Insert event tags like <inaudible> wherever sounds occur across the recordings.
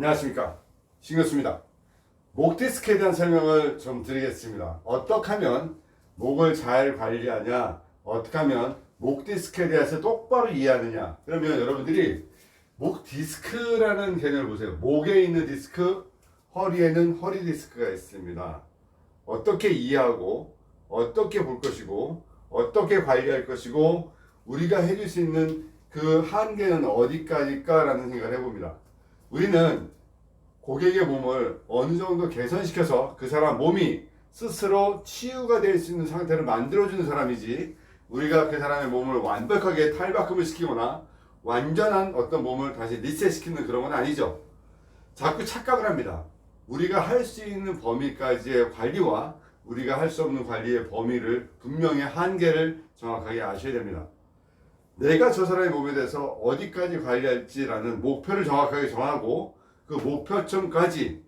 안녕하십니까. 신교수입니다. 목 디스크에 대한 설명을 좀 드리겠습니다. 어떻게 하면 목을 잘 관리하냐 어떻게 하면 목 디스크에 대해서 똑바로 이해하느냐. 그러면 여러분들이 목 디스크라는 개념을 보세요. 목에 있는 디스크 허리에는 허리 디스크가 있습니다. 어떻게 이해하고 어떻게 볼 것이고 어떻게 관리할 것이고 우리가 해줄 수 있는 그 한계는 어디까지일까라는 생각을 해봅니다. 우리는 고객의 몸을 어느 정도 개선시켜서 그 사람 몸이 스스로 치유가 될 수 있는 상태를 만들어주는 사람이지 우리가 그 사람의 몸을 완벽하게 탈바꿈을 시키거나 완전한 어떤 몸을 다시 리셋시키는 그런 건 아니죠. 자꾸 착각을 합니다. 우리가 할 수 있는 범위까지의 관리와 우리가 할 수 없는 관리의 범위를 분명히 한계를 정확하게 아셔야 됩니다. 내가 저 사람의 몸에 대해서 어디까지 관리할지라는 목표를 정확하게 정하고 그 목표점까지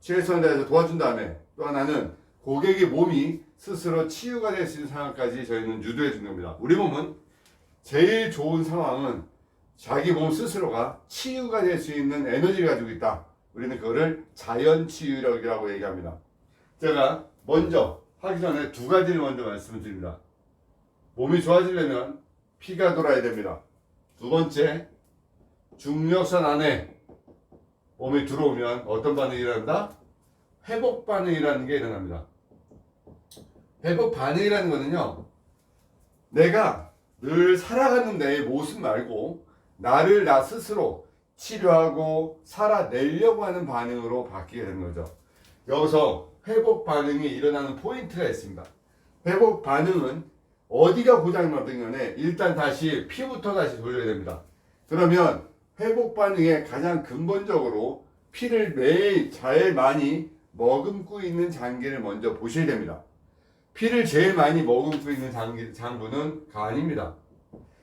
최선을 다해서 도와준 다음에 또 하나는 고객의 몸이 스스로 치유가 될 수 있는 상황까지 저희는 유도해 준 겁니다. 우리 몸은 제일 좋은 상황은 자기 몸 스스로가 치유가 될 수 있는 에너지를 가지고 있다. 우리는 그거를 자연 치유력이라고 얘기합니다. 제가 먼저 하기 전에 두 가지를 먼저 말씀을 드립니다. 몸이 좋아지려면 피가 돌아야 됩니다. 두 번째, 중력선 안에 몸이 들어오면 어떤 반응이 일어난다? 회복 반응이라는 게 일어납니다. 회복 반응이라는 거는요, 내가 늘 살아가는 내 모습 말고 나를 나 스스로 치료하고 살아내려고 하는 반응으로 바뀌게 되는 거죠. 여기서 회복 반응이 일어나는 포인트가 있습니다. 회복 반응은 어디가 고장나든 간에 일단 다시 피부터 다시 돌려야 됩니다. 그러면 회복 반응에 가장 근본적으로 피를 매일 제일 많이 머금고 있는 장기를 먼저 보셔야 됩니다. 피를 제일 많이 머금고 있는 장기, 장부는 간입니다.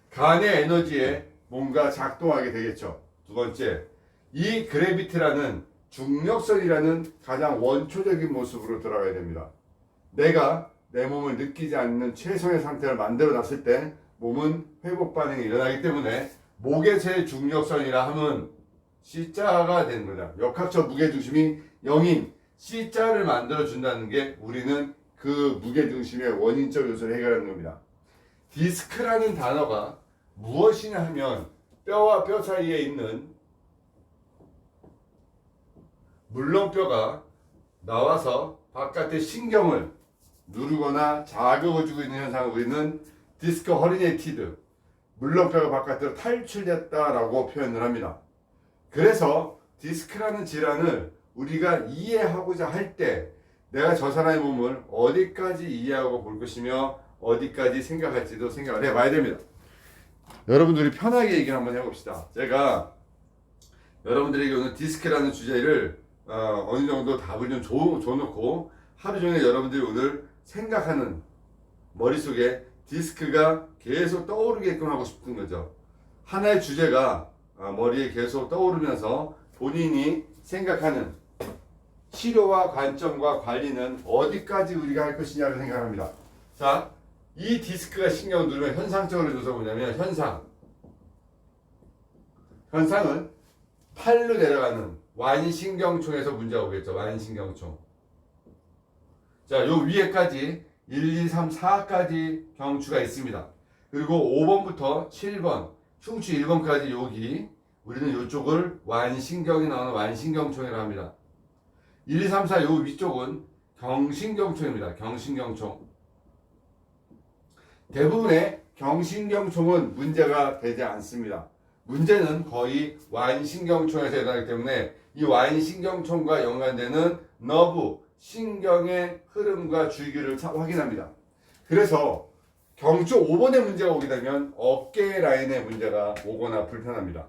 간의 에너지에 뭔가 작동하게 되겠죠. 두 번째, 이 그래비티라는 중력선이라는 가장 원초적인 모습으로 들어가야 됩니다. 내가 내 몸을 느끼지 않는 최선의 상태를 만들어 놨을 때 몸은 회복 반응이 일어나기 때문에 목에서의 중력선이라 하면 C자가 되는 거다. 역학적 무게중심이 0인 C자를 만들어 준다는 게 우리는 그 무게중심의 원인적 요소를 해결하는 겁니다. 디스크라는 단어가 무엇이냐 하면 뼈와 뼈 사이에 있는 물렁뼈가 나와서 바깥의 신경을 누르거나 자극을 주고 있는 현상을 우리는 디스크 허리네티드 물렁뼈가 바깥으로 탈출됐다라고 표현을 합니다. 그래서 디스크라는 질환을 우리가 이해하고자 할 때 내가 저 사람의 몸을 어디까지 이해하고 볼 것이며 어디까지 생각할지도 생각을 해봐야 됩니다. 여러분들이 편하게 얘기를 한번 해봅시다. 제가 여러분들에게 오늘 디스크라는 주제를 어, 어느 정도 답을 좀 줘, 줘놓고 하루 종일 여러분들이 오늘 생각하는 머릿속에 디스크가 계속 떠오르게끔 하고 싶은 거죠. 하나의 주제가 어, 머리에 계속 떠오르면서 본인이 생각하는 치료와 관점과 관리는 어디까지 우리가 할 것이냐를 생각합니다. 자, 이 디스크가 신경을 누르면 현상적으로 줘서 뭐냐면 현상. 현상은 팔로 내려가는 완신경총에서 문제가 오겠죠. 완신경총. 자, 요 위에까지 1, 2, 3, 4까지 경추가 있습니다. 그리고 5번부터 7번, 흉추 1번까지 여기 우리는 이쪽을 완신경이 나오는 완신경총이라고 합니다. 1, 2, 3, 4 요 위쪽은 경신경총입니다. 경신경총. 대부분의 경신경총은 문제가 되지 않습니다. 문제는 거의 완신경총에서 일어나기 때문에 이 완신경총과 연관되는 너브, 신경의 흐름과 주기를 차- 확인합니다. 그래서 경추 5번에 문제가 오게 되면 어깨 라인에 문제가 오거나 불편합니다.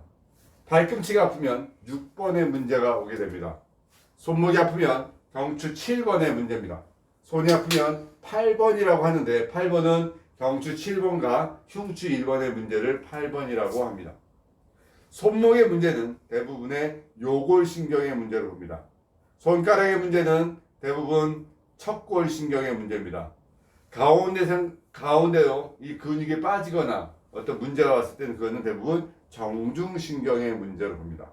발꿈치가 아프면 6번에 문제가 오게 됩니다. 손목이 아프면 경추 7번의 문제입니다. 손이 아프면 8번이라고 하는데 8번은 경추 7번과 흉추 1번의 문제를 8번이라고 합니다. 손목의 문제는 대부분의 요골신경의 문제로 봅니다. 손가락의 문제는 대부분 척골 신경의 문제입니다. 가운데 생, 가운데로 이 근육이 빠지거나 어떤 문제가 왔을 때는 그거는 대부분 정중신경의 문제로 봅니다.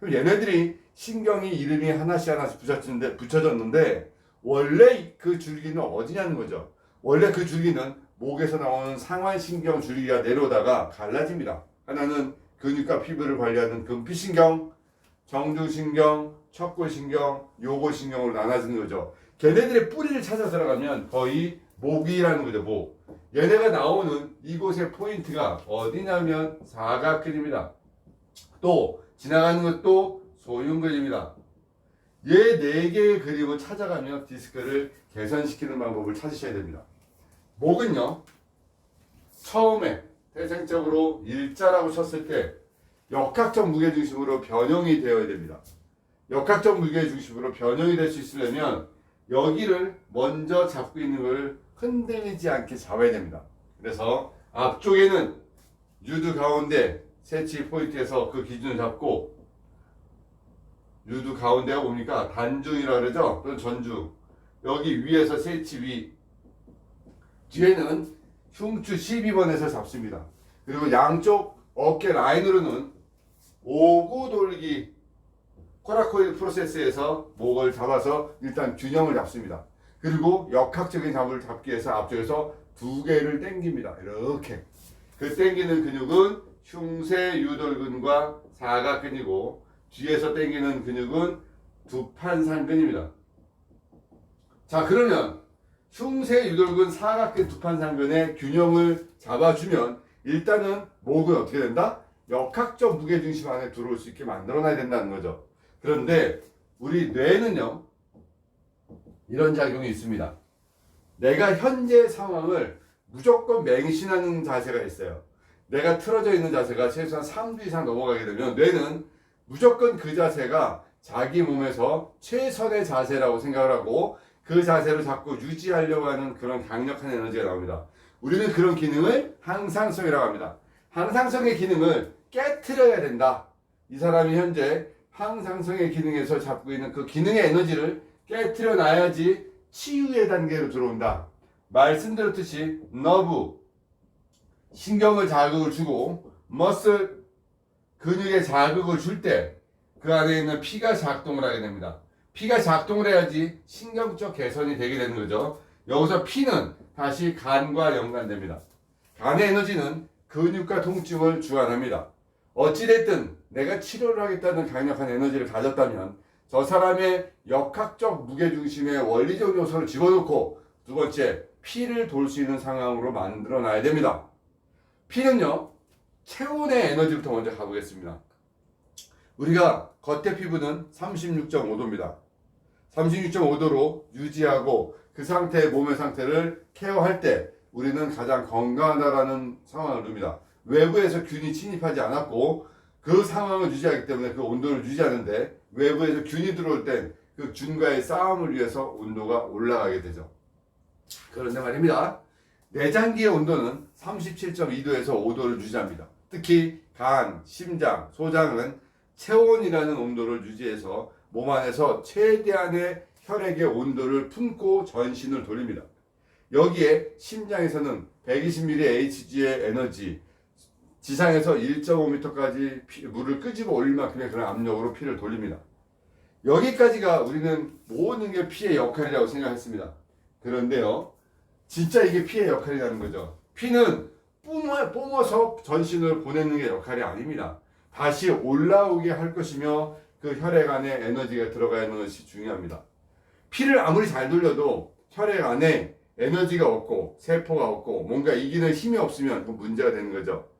그럼 얘네들이 신경이 이름이 하나씩 하나씩 붙여졌는데, 붙여졌는데 원래 그 줄기는 어디냐는 거죠. 원래 그 줄기는 목에서 나오는 상완신경 줄기가 내려오다가 갈라집니다. 하나는 근육과 피부를 관리하는 금피신경, 정두신경, 척골신경, 요골신경으로 나눠지는 거죠. 걔네들의 뿌리를 찾아 들어가면 거의 목이라는 거죠. 목. 얘네가 나오는 이곳의 포인트가 어디냐면 사각근입니다. 또 지나가는 것도 소흉근입니다. 얘 네 개의 그림을 찾아가며 디스크를 개선시키는 방법을 찾으셔야 됩니다. 목은요, 처음에 태생적으로 일자라고 쳤을 때 역학적 무게중심으로 변형이 되어야 됩니다. 역학적 무게중심으로 변형이 될 수 있으려면 여기를 먼저 잡고 있는 걸 흔들리지 않게 잡아야 됩니다. 그래서 앞쪽에는 유두 가운데 세치 포인트에서 그 기준을 잡고 유두 가운데가 뭡니까? 단중이라 그러죠? 또는 전중. 여기 위에서 세치 위. 뒤에는 흉추 12번에서 잡습니다. 그리고 양쪽 어깨 라인으로는 오구 돌기 코라코이드 프로세스에서 목을 잡아서 일단 균형을 잡습니다. 그리고 역학적인 잡을 잡기 위해서 앞쪽에서 두 개를 당깁니다. 이렇게. 그 당기는 근육은 흉쇄 유돌근과 사각근이고 뒤에서 당기는 근육은 두판상근입니다. 자 그러면 흉쇄 유돌근 사각근 두판상근의 균형을 잡아주면 일단은 목은 어떻게 된다? 역학적 무게중심 안에 들어올 수 있게 만들어놔야 된다는 거죠. 그런데 우리 뇌는요 이런 작용이 있습니다. 내가 현재 상황을 무조건 맹신하는 자세가 있어요. 내가 틀어져 있는 자세가 최소한 3주 이상 넘어가게 되면 뇌는 무조건 그 자세가 자기 몸에서 최선의 자세라고 생각을 하고 그 자세를 자꾸 유지하려고 하는 그런 강력한 에너지가 나옵니다. 우리는 그런 기능을 항상성이라고 합니다. 항상성의 기능을 깨트려야 된다. 이 사람이 현재 항상성의 기능에서 잡고 있는 그 기능의 에너지를 깨트려 놔야지 치유의 단계로 들어온다. 말씀드렸듯이 너브 신경을 자극을 주고 머슬 근육에 자극을 줄 때 그 안에 있는 피가 작동을 하게 됩니다. 피가 작동을 해야지 신경적 개선이 되게 되는 거죠. 여기서 피는 다시 간과 연관됩니다. 간의 에너지는 근육과 통증을 주관합니다. 어찌됐든 내가 치료를 하겠다는 강력한 에너지를 가졌다면 저 사람의 역학적 무게중심의 원리적 요소를 집어넣고 두 번째 피를 돌 수 있는 상황으로 만들어 놔야 됩니다. 피는요 체온의 에너지부터 먼저 가보겠습니다. 우리가 겉의 피부는 36.5도입니다. 36.5도로 유지하고 그 상태의 몸의 상태를 케어할 때 우리는 가장 건강하다라는 상황을 누립니다. 외부에서 균이 침입하지 않았고 그 상황을 유지하기 때문에 그 온도를 유지하는데 외부에서 균이 들어올 땐 그 균과의 싸움을 위해서 온도가 올라가게 되죠. 그런데 말입니다. 내장기의 온도는 37.2도에서 5도를 유지합니다. 특히 간, 심장, 소장은 체온이라는 온도를 유지해서 몸 안에서 최대한의 혈액의 온도를 품고 전신을 돌립니다. 여기에 심장에서는 120ml Hg의 에너지, 지상에서 1.5m까지 물을 끄집어 올릴 만큼의 그런 압력으로 피를 돌립니다. 여기까지가 우리는 모든 게 피의 역할이라고 생각했습니다. 그런데요, 진짜 이게 피의 역할이라는 거죠. 피는 뿜어, 뿜어서 전신을 보내는 게 역할이 아닙니다. 다시 올라오게 할 것이며 그 혈액 안에 에너지가 들어가 있는 것이 중요합니다. 피를 아무리 잘 돌려도 혈액 안에 에너지가 없고 세포가 없고 뭔가 이기는 힘이 없으면 그 문제가 되는 거죠.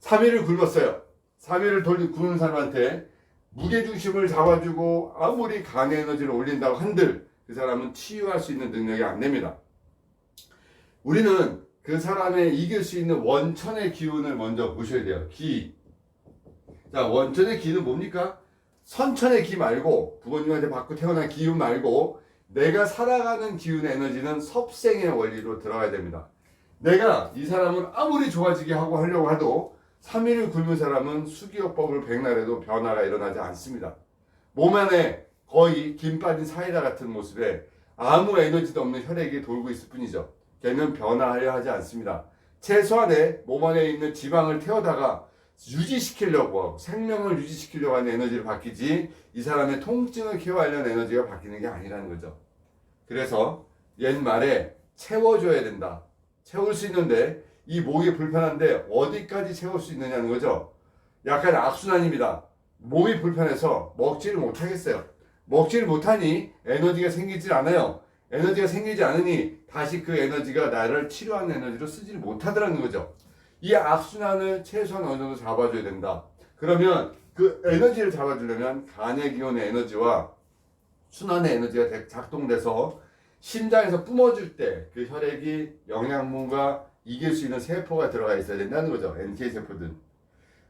3일을 굶었어요. 3일을 돌리 굶은 사람한테 무게중심을 잡아주고 아무리 간의 에너지를 올린다고 한들 그 사람은 치유할 수 있는 능력이 안 됩니다. 우리는 그 사람의 이길 수 있는 원천의 기운을 먼저 보셔야 돼요. 기. 자, 원천의 기는 뭡니까? 선천의 기 말고 부모님한테 받고 태어난 기운 말고 내가 살아가는 기운의 에너지는 섭생의 원리로 들어가야 됩니다. 내가 이 사람을 아무리 좋아지게 하고 하려고 해도 3일을 굶은 사람은 수기요법을 백날해도 변화가 일어나지 않습니다. 몸 안에 거의 김 빠진 사이다 같은 모습에 아무 에너지도 없는 혈액이 돌고 있을 뿐이죠. 걔는 변화하려 하지 않습니다. 최소한의 몸 안에 있는 지방을 태우다가 유지시키려고 하고 생명을 유지시키려고 하는 에너지를 바뀌지 이 사람의 통증을 케어하려는 에너지가 바뀌는 게 아니라는 거죠. 그래서 옛말에 채워줘야 된다. 채울 수 있는데 이 목이 불편한데 어디까지 채울 수 있느냐는 거죠. 약간 악순환입니다. 몸이 불편해서 먹지를 못하겠어요. 먹지를 못하니 에너지가 생기질 않아요. 에너지가 생기지 않으니 다시 그 에너지가 나를 치료하는 에너지로 쓰지를 못하더라는 거죠. 이 악순환을 최소한 어느 정도 잡아줘야 된다. 그러면 그 에너지를 잡아주려면 간의 기운의 에너지와 순환의 에너지가 대- 작동돼서 심장에서 뿜어줄 때 그 혈액이 영양분과 이길 수 있는 세포가 들어가 있어야 된다는 거죠. NK 세포들.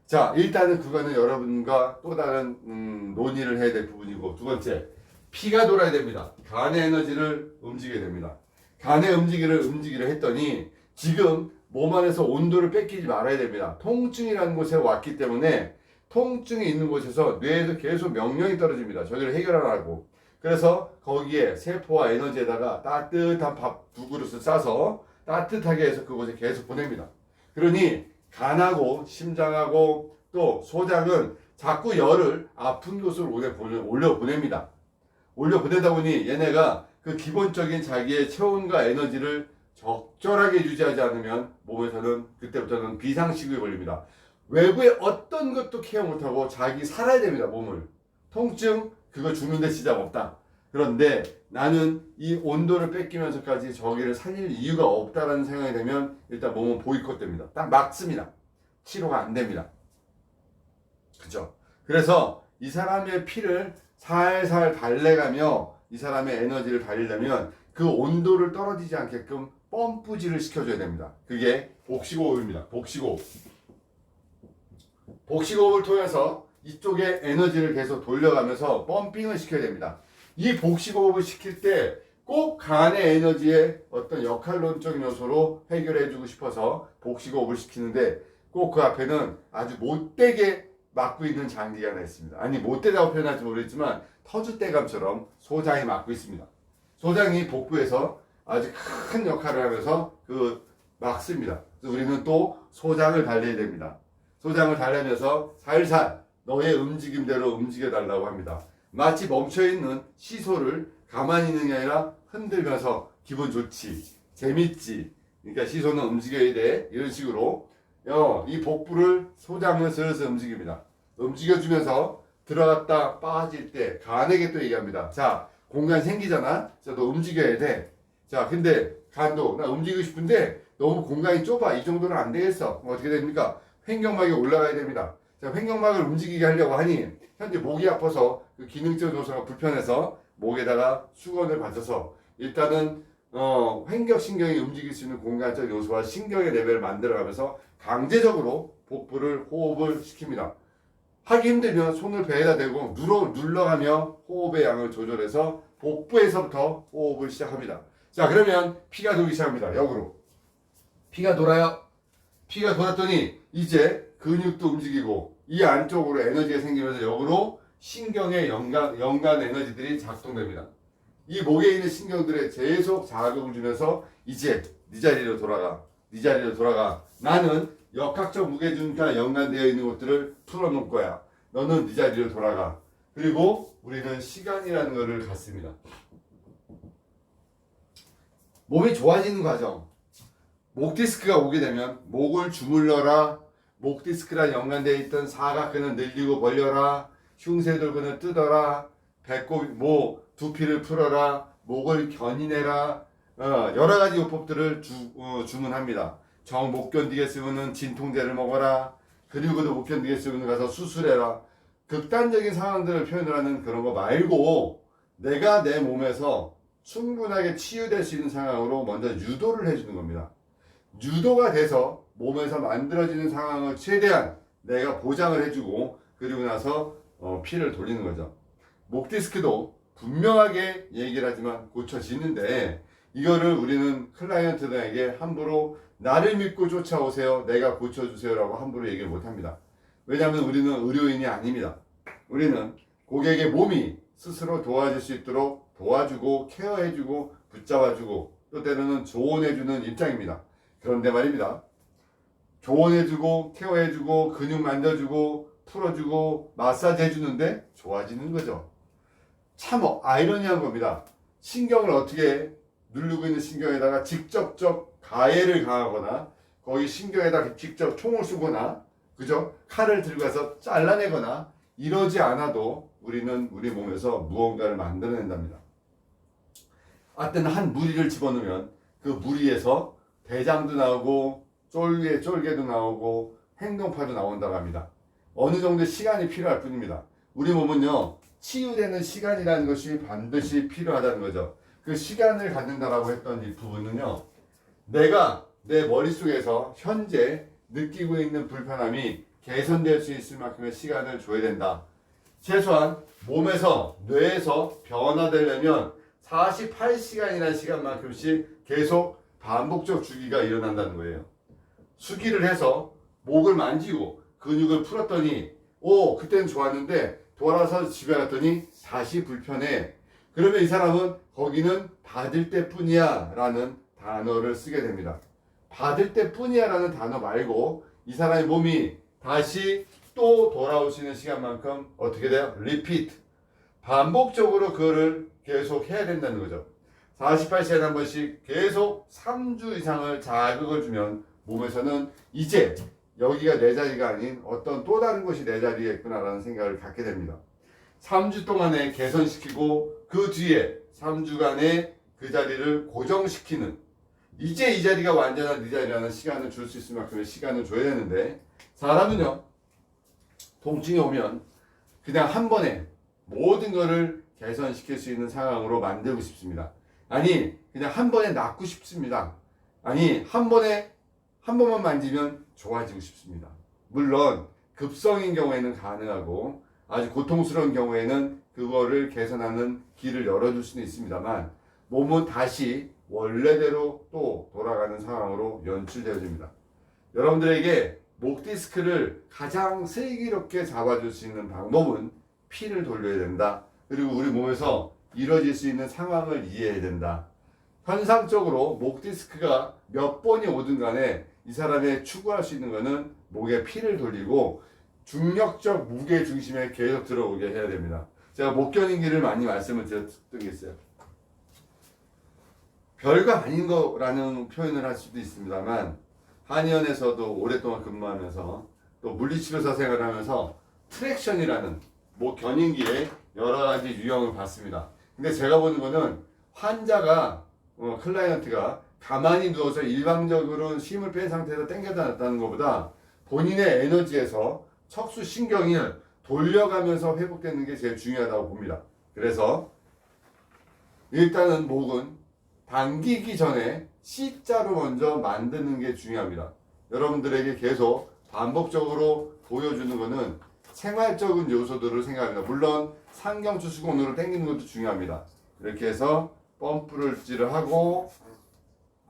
자, 일단은 그거는 여러분과 또 다른 음, 논의를 해야 될 부분이고 두 번째 피가 돌아야 됩니다. 간의 에너지를 움직여야 됩니다. 간의 움직이를 움직이려 했더니 지금 몸 안에서 온도를 뺏기지 말아야 됩니다. 통증이라는 곳에 왔기 때문에 통증이 있는 곳에서 뇌에서 계속 명령이 떨어집니다. 저기를 해결하라고. 그래서 거기에 세포와 에너지에다가 따뜻한 밥 두 그릇을 싸서 따뜻하게 해서 그곳에 계속 보냅니다. 그러니 간하고 심장하고 또 소장은 자꾸 열을 아픈 곳으로 올려 보냅니다. 올려 보내다 보니 얘네가 그 기본적인 자기의 체온과 에너지를 적절하게 유지하지 않으면 몸에서는 그때부터는 비상식이 걸립니다. 외부의 어떤 것도 케어 못하고 자기 살아야 됩니다. 몸을 통증 그거 주는데 지장 없다. 그런데 나는 이 온도를 뺏기면서까지 저기를 살릴 이유가 없다라는 생각이 되면 일단 몸은 보이콧됩니다. 딱 막습니다. 치료가 안 됩니다. 그죠? 그래서 이 사람의 피를 살살 달래가며 이 사람의 에너지를 달리려면 그 온도를 떨어지지 않게끔 펌프질을 시켜줘야 됩니다. 그게 복식호흡입니다. 복식호흡. 복식호흡을 통해서 이쪽에 에너지를 계속 돌려가면서 펌핑을 시켜야 됩니다. 이 복식호흡을 시킬 때 꼭 간의 에너지의 어떤 역할론적인 요소로 해결해주고 싶어서 복식호흡을 시키는데 꼭 그 앞에는 아주 못되게 막고 있는 장기가 하나 있습니다. 아니 못되다고 표현할지 모르겠지만 터줏대감처럼 소장이 막고 있습니다. 소장이 복부에서 아주 큰 역할을 하면서 그 막습니다. 그래서 우리는 또 소장을 달려야 됩니다. 소장을 달래면서 살살 너의 움직임대로 움직여 달라고 합니다. 마치 멈춰 있는 시소를 가만히 있는 게 아니라 흔들면서 기분 좋지, 재밌지. 그러니까 시소는 움직여야 돼. 이런 식으로 어, 이 복부를 소장을 슬슬 움직입니다. 움직여주면서 들어갔다 빠질 때 간에게 또 얘기합니다. 자, 공간 생기잖아. 자, 너 움직여야 돼. 자, 근데 간도 나 움직이고 싶은데 너무 공간이 좁아. 이 정도는 안 되겠어. 어떻게 됩니까? 횡격막이 올라가야 됩니다. 자, 횡격막을 움직이게 하려고 하니 현재 목이 아파서 그 기능적 요소가 불편해서 목에다가 수건을 받쳐서 일단은 어, 횡격신경이 움직일 수 있는 공간적 요소와 신경의 레벨을 만들어가면서 강제적으로 복부를 호흡을 시킵니다. 하기 힘들면 손을 배에다 대고 눌러, 눌러가며 호흡의 양을 조절해서 복부에서부터 호흡을 시작합니다. 자, 그러면 피가 돌기 시작합니다. 역으로. 피가 돌아요. 피가 돌았더니 이제 근육도 움직이고 이 안쪽으로 에너지가 생기면서 역으로 신경의 연간, 연간 에너지들이 작동됩니다. 이 목에 있는 신경들에 계속 자극을 주면서 이제 네 자리로 돌아가. 네 자리로 돌아가. 나는 역학적 무게중심과 연관되어 있는 것들을 풀어놓을 거야. 너는 네 자리로 돌아가. 그리고 우리는 시간이라는 것을 갖습니다. 몸이 좋아지는 과정. 목 디스크가 오게 되면 목을 주물러라. 목 디스크랑 연관되어 있던 사각근을 늘리고 벌려라. 흉쇄돌근을 뜯어라. 배꼽, 뭐 두피를 풀어라. 목을 견인해라. 어, 여러 가지 요법들을 주, 어, 주문합니다. 정 못 견디겠으면 진통제를 먹어라. 근육도 못 견디겠으면 가서 수술해라. 극단적인 상황들을 표현을 하는 그런 거 말고 내가 내 몸에서 충분하게 치유될 수 있는 상황으로 먼저 유도를 해주는 겁니다. 유도가 돼서 몸에서 만들어지는 상황을 최대한 내가 보장을 해주고 그리고 나서 어, 피를 돌리는 거죠. 목 디스크도 분명하게 얘기를 하지만 고쳐지는데 이거를 우리는 클라이언트들에게 함부로 나를 믿고 쫓아오세요. 내가 고쳐주세요라고 함부로 얘기를 못합니다. 왜냐하면 우리는 의료인이 아닙니다. 우리는 고객의 몸이 스스로 도와줄 수 있도록 도와주고 케어해주고 붙잡아주고 또 때로는 조언해주는 입장입니다. 그런데 말입니다. 조언해주고 케어해주고 근육 만져주고 풀어주고 마사지 해주는데 좋아지는 거죠. 참 어- 아이러니한 겁니다. 신경을 어떻게 누르고 있는 신경에다가 직접적 가해를 가하거나 거기 신경에다 직접 총을 쏘거나 그죠? 칼을 들고 가서 잘라내거나 이러지 않아도 우리는 우리 몸에서 무언가를 만들어낸답니다. 하여튼 한 무리를 집어넣으면 그 무리에서 대장도 나오고 쫄개, 쫄개도 나오고 행동파도 나온다고 합니다. 어느 정도 시간이 필요할 뿐입니다. 우리 몸은요, 치유되는 시간이라는 것이 반드시 필요하다는 거죠. 그 시간을 갖는다라고 했던 이 부분은요, 내가 내 머릿속에서 현재 느끼고 있는 불편함이 개선될 수 있을 만큼의 시간을 줘야 된다. 최소한 몸에서, 뇌에서 변화되려면 48시간이라는 시간만큼씩 계속 반복적 주기가 일어난다는 거예요. 수기를 해서 목을 만지고 근육을 풀었더니 오 그때는 좋았는데 돌아서 집에 갔더니 다시 불편해. 그러면 이 사람은 거기는 받을 때뿐이야 라는 단어를 쓰게 됩니다. 받을 때뿐이야 라는 단어 말고 이 사람의 몸이 다시 또 돌아올 수 있는 시간만큼 어떻게 돼요? 리피트. 반복적으로 그거를 계속 해야 된다는 거죠. 48시간에 한 번씩 계속 3주 이상을 자극을 주면 몸에서는 이제 여기가 내 자리가 아닌 어떤 또 다른 곳이 내 자리겠구나라는 생각을 갖게 됩니다. 3주 동안에 개선시키고 그 뒤에 3주간의 그 자리를 고정시키는 이제 이 자리가 완전한 네 자리라는 시간을 줄 수 있을 만큼의 시간을 줘야 되는데 사람은요 통증이 오면 그냥 한 번에 모든 것을 개선시킬 수 있는 상황으로 만들고 싶습니다. 아니 그냥 한 번에 낫고 싶습니다. 아니 한 번에 한 번만 만지면 좋아지고 싶습니다. 물론 급성인 경우에는 가능하고 아주 고통스러운 경우에는 그거를 개선하는 길을 열어줄 수는 있습니다만 몸은 다시 원래대로 또 돌아가는 상황으로 연출되어집니다. 여러분들에게 목 디스크를 가장 슬기롭게 잡아줄 수 있는 방법은 피를 돌려야 된다. 그리고 우리 몸에서 이루어질 수 있는 상황을 이해해야 된다. 현상적으로 목 디스크가 몇 번이 오든 간에 이 사람의 추구할 수 있는 것은 목에 피를 돌리고 중력적 무게 중심에 계속 들어오게 해야 됩니다. 제가 목견인기를 많이 말씀을 드렸던 게 있어요. 별거 아닌 거라는 표현을 할 수도 있습니다만 한의원에서도 오랫동안 근무하면서 또 물리치료사 생활하면서 트랙션이라는 목 견인기의 여러 가지 유형을 봤습니다. 근데 제가 보는 거는 환자가 어, 클라이언트가 가만히 누워서 일방적으로 힘을 뺀 상태에서 당겨다 놨다는 것보다 본인의 에너지에서 척수 신경이 돌려가면서 회복되는 게 제일 중요하다고 봅니다. 그래서 일단은 목은 당기기 전에 C자로 먼저 만드는 게 중요합니다. 여러분들에게 계속 반복적으로 보여주는 것은 생활적인 요소들을 생각합니다. 물론 상경 추 수공으로 당기는 것도 중요합니다. 이렇게 해서 펌프를 하고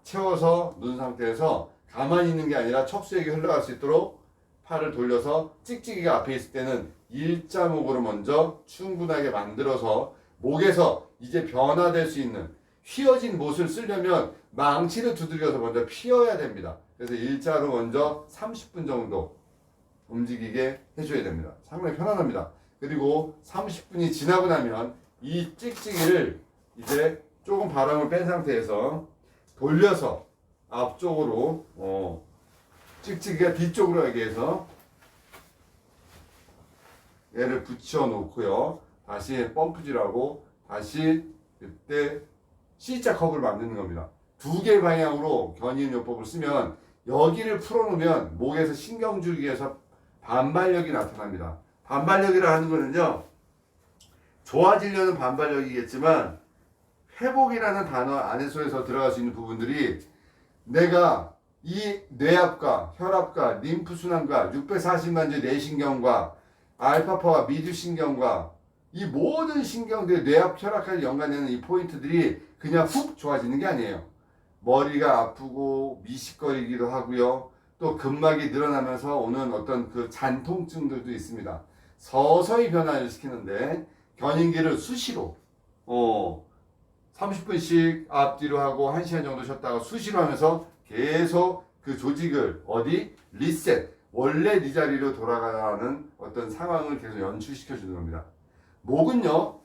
채워서 눈 상태에서 가만히 있는 게 아니라 척수액이 흘러갈 수 있도록 팔을 돌려서 찍찍이가 앞에 있을 때는 일자목으로 먼저 충분하게 만들어서 목에서 이제 변화될 수 있는 휘어진 못을 쓰려면 망치를 두들겨서 먼저 피워야 됩니다. 그래서 일자로 먼저 30분 정도 움직이게 해줘야 됩니다. 상당히 편안합니다. 그리고 30분이 지나고 나면 이 찍찍이를 이제 조금 바람을 뺀 상태에서 돌려서 앞쪽으로 어, 찍찍이가 뒤쪽으로 가게 해서 얘를 붙여 놓고요. 다시 펌프질하고 다시 그때 C자 컵을 만드는 겁니다. 두 개 방향으로 견인요법을 쓰면 여기를 풀어놓으면 목에서 신경줄기에서 반발력이 나타납니다. 반발력이라 하는 거는요. 좋아지려는 반발력이겠지만 회복이라는 단어 안에 속에서 들어갈 수 있는 부분들이 내가 이 뇌압과 혈압과 림프순환과 640만 주 뇌신경과 알파파와 미두신경과 이 모든 신경들 뇌압 혈압까지 연관되는 이 포인트들이 그냥 훅 좋아지는 게 아니에요. 머리가 아프고 미식거리기도 하고요. 또 근막이 늘어나면서 오는 어떤 그 잔통증들도 있습니다. 서서히 변화를 시키는데 견인기를 수시로 어 30분씩 앞뒤로 하고 1시간 정도 쉬었다가 수시로 하면서 계속 그 조직을 어디 리셋 원래 네 자리로 돌아가는 어떤 상황을 계속 연출시켜 주는 겁니다. 목은요,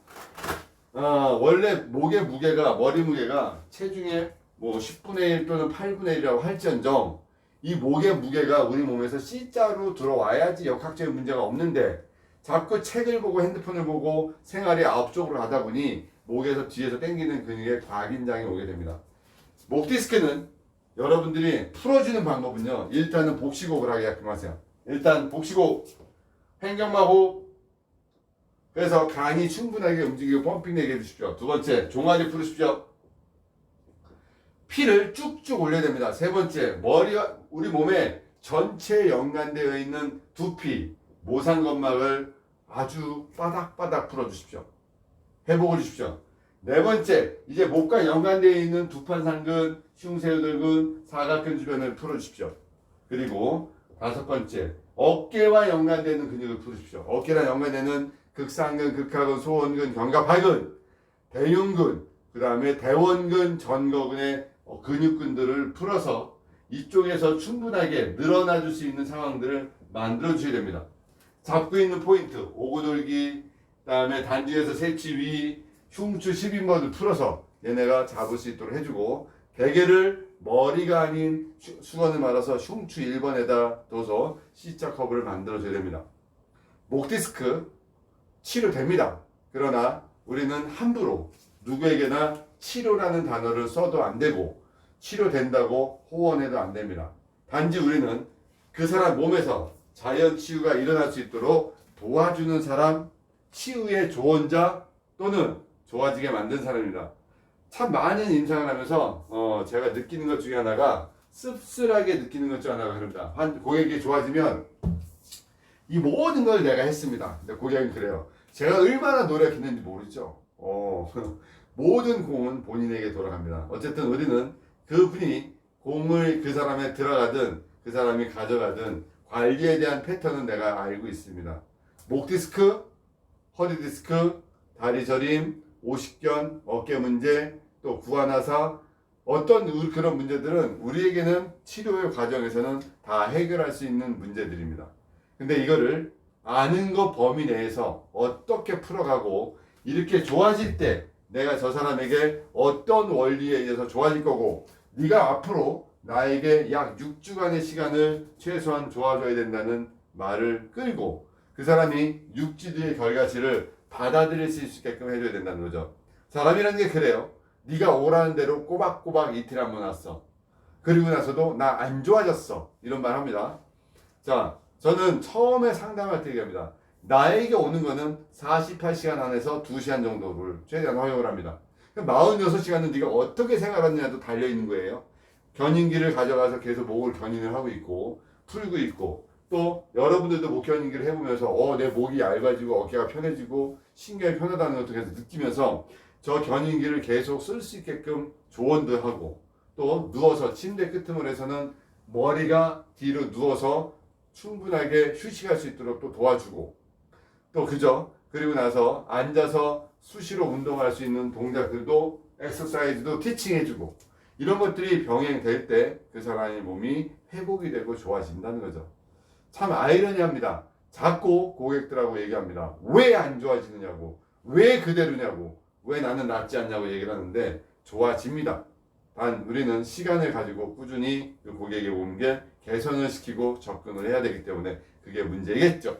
어, 원래 목의 무게가 머리 무게가 체중의 뭐 10분의 1 또는 8분의 1이라고 할지언정 이 목의 무게가 우리 몸에서 C자로 들어와야지 역학적인 문제가 없는데 자꾸 책을 보고 핸드폰을 보고 생활이 앞쪽으로 가다 보니 목에서 뒤에서 당기는 근육에 과긴장이 오게 됩니다. 목 디스크는 여러분들이 풀어주는 방법은요. 일단은 복식호흡을 하게끔 하세요. 일단 복식호흡, 횡격막호흡. 그래서 간이 충분하게 움직이고 펌핑 되게 해주십시오. 두 번째, 종아리 풀으십시오. 피를 쭉쭉 올려야 됩니다. 세 번째, 머리와 우리 몸에 전체에 연관되어 있는 두피, 모상건막을 아주 바닥바닥 풀어주십시오. 회복을 주십시오. 네 번째, 이제 목과 연관되어 있는 두판상근, 흉쇄우들근, 사각근 주변을 풀어주십시오. 그리고 다섯 번째, 어깨와 연관되는 근육을 풀으십시오. 어깨랑 연관되는 극상근, 극하근, 소원근, 견갑하근, 대흉근, 그 다음에 대원근, 전거근의 어, 근육근들을 풀어서 이쪽에서 충분하게 늘어나 줄 수 있는 상황들을 만들어 주셔야 됩니다. 잡고 있는 포인트, 오고돌기, 그다음에 단지에서 세치 위, 흉추 10인번을 풀어서 얘네가 잡을 수 있도록 해주고 베개를 머리가 아닌 슈- 수건을 말아서 흉추 1번에다 둬서 C자 커브를 만들어줘야 됩니다. 목 디스크 치료됩니다. 그러나 우리는 함부로 누구에게나 치료라는 단어를 써도 안 되고 치료된다고 호언해도 안 됩니다. 단지 우리는 그 사람 몸에서 자연 치유가 일어날 수 있도록 도와주는 사람, 치유의 조언자 또는 좋아지게 만든 사람입니다. 참 많은 임상을 하면서 어, 제가 느끼는 것 중에 하나가 씁쓸하게 느끼는 것 중 하나가 그럽니다. 한 고객이 좋아지면 이 모든 걸 내가 했습니다. 근데 고객은 그래요. 제가 얼마나 노력했는지 모르죠. 어, <laughs> 모든 공은 본인에게 돌아갑니다. 어쨌든 우리는 그분이 공을 그 사람에 들어가든 그 사람이 가져가든 관리에 대한 패턴은 내가 알고 있습니다. 목 디스크, 허리 디스크, 다리 저림, 오십견, 어깨 문제, 또 구안하사 어떤 우- 그런 문제들은 우리에게는 치료의 과정에서는 다 해결할 수 있는 문제들입니다. 근데 이거를 아는 것 범위 내에서 어떻게 풀어가고 이렇게 좋아질 때 내가 저 사람에게 어떤 원리에 의해서 좋아질 거고 네가 앞으로 나에게 약 6주간의 시간을 최소한 도와줘야 된다는 말을 끌고 그 사람이 6주 뒤의 결과치를 받아들일 수 있게끔 해줘야 된다는 거죠. 사람이라는 게 그래요. 네가 오라는 대로 꼬박꼬박 이틀 한 번 왔어. 그리고 나서도 나 안 좋아졌어. 이런 말 합니다. 자, 저는 처음에 상담할 때 얘기합니다. 나에게 오는 거는 48시간 안에서 2시간 정도를 최대한 허용을 합니다. 46시간은 네가 어떻게 생활하느냐도 달려 있는 거예요. 견인기를 가져가서 계속 목을 견인을 하고 있고 풀고 있고 또 여러분들도 목 견인기를 해보면서 어 내 목이 얇아지고 어깨가 편해지고 신경이 편하다는 것도 계속 느끼면서 저 견인기를 계속 쓸 수 있게끔 조언도 하고 또 누워서 침대 끄트머리 에서는 머리가 뒤로 누워서 충분하게 휴식할 수 있도록 또 도와주고 또 그죠 그리고 나서 앉아서 수시로 운동할 수 있는 동작들도 엑서사이즈도 티칭해주고 이런 것들이 병행될 때 그 사람의 몸이 회복이 되고 좋아진다는 거죠. 참 아이러니합니다. 자꾸 고객들하고 얘기합니다. 왜 안 좋아지느냐고, 왜 그대로냐고, 왜 나는 낫지 않냐고 얘기를 하는데 좋아집니다. 단 우리는 시간을 가지고 꾸준히 그 오는 게 개선을 시키고 접근을 해야 되기 때문에 그게 문제겠죠.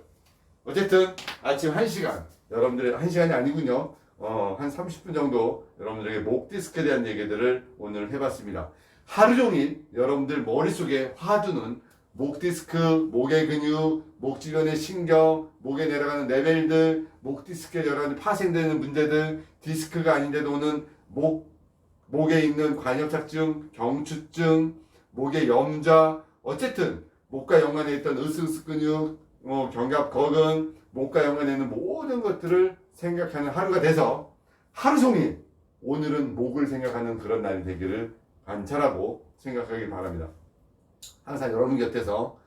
어쨌든 아침 1시간 여러분들의 1시간이 아니군요. 어, 한 30분 정도 여러분들에게 목 디스크에 대한 얘기들을 오늘 해봤습니다. 하루 종일 여러분들 머릿속에 화두는 목 디스크, 목의 근육, 목 주변의 신경, 목에 내려가는 레벨들, 목 디스크에 여러 파생되는 문제들, 디스크가 아닌데도 오는 목, 목에 있는 관엽착증, 경추증, 목의 염좌, 어쨌든 목과 연관해 있던 으스으스 근육, 뭐 견갑 거근, 목과 연관해 있는 모든 것들을 생각하는 하루가 돼서 하루 종일 오늘은 목을 생각하는 그런 날이 되기를 관찰하고 생각하길 바랍니다. 항상 여러분 곁에서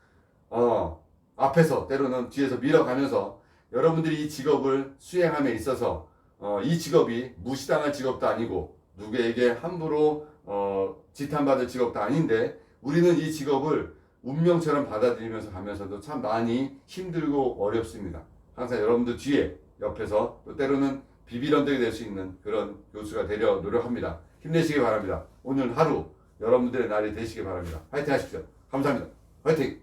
어, 앞에서 때로는 뒤에서 밀어가면서 여러분들이 이 직업을 수행함에 있어서 어, 이 직업이 무시당할 직업도 아니고 누구에게 함부로 어, 지탄받을 직업도 아닌데 우리는 이 직업을 운명처럼 받아들이면서 가면서도 참 많이 힘들고 어렵습니다. 항상 여러분들 뒤에 옆에서 또 때로는 비비런덕이 될 수 있는 그런 교수가 되려 노력합니다. 힘내시기 바랍니다. 오늘 하루 여러분들의 날이 되시기 바랍니다. 화이팅 하십시오. 감사합니다. 화이팅!